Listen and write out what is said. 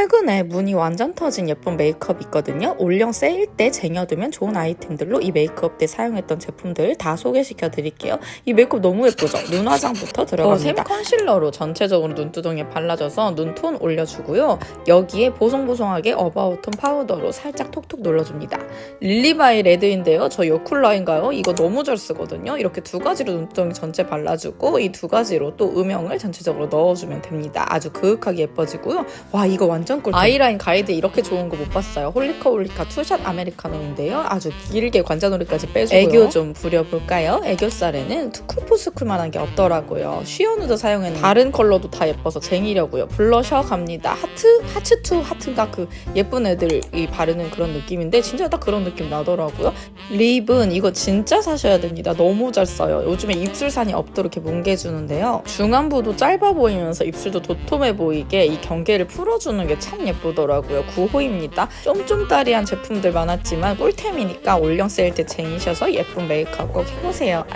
최근에 문이 완전 터진 예쁜 메이크업 있거든요. 올영 세일 때 쟁여두면 좋은 아이템들로 이 메이크업 때 사용했던 제품들 다 소개시켜 드릴게요. 이 메이크업 너무 예쁘죠? 눈 화장부터 들어갑니다. 샘 컨실러로 전체적으로 눈두덩이에 발라줘서 눈톤 올려주고요. 여기에 보송보송하게 어바웃톤 파우더로 살짝 톡톡 눌러줍니다. 릴리바이 레드인데요. 저 요쿨러인가요? 이거 너무 잘 쓰거든요. 이렇게 두 가지로 눈두덩이 전체 발라주고 이 두 가지로 또 음영을 전체적으로 넣어주면 됩니다. 아주 그윽하게 예뻐지고요. 와 이거 완전 꿀. 아이라인 가이드 이렇게 좋은 거 못 봤어요. 홀리카 홀리카 투샷 아메리카노인데요. 아주 길게 관자놀이까지 빼주고요. 애교 좀 부려볼까요? 애교살에는 투쿨포스쿨만한 게 없더라고요. 쉬어누드 사용했는데 다른 컬러도 다 예뻐서 쟁이려고요. 블러셔 갑니다. 하트? 하츠 투 하트가 그 예쁜 애들이 바르는 그런 느낌인데 진짜 딱 그런 느낌 나더라고요. 립은 이거 진짜 사셔야 됩니다. 너무 잘 써요. 요즘에 입술산이 없도록 이렇게 뭉개주는데요. 중안부도 짧아 보이면서 입술도 도톰해 보이게 이 경계를 풀어주는 게 참 예쁘더라고요. 9호입니다. 쫌쫌따리한 제품들 많았지만 꿀템이니까 올영 세일 때 쟁이셔서 예쁜 메이크업 꼭 해보세요.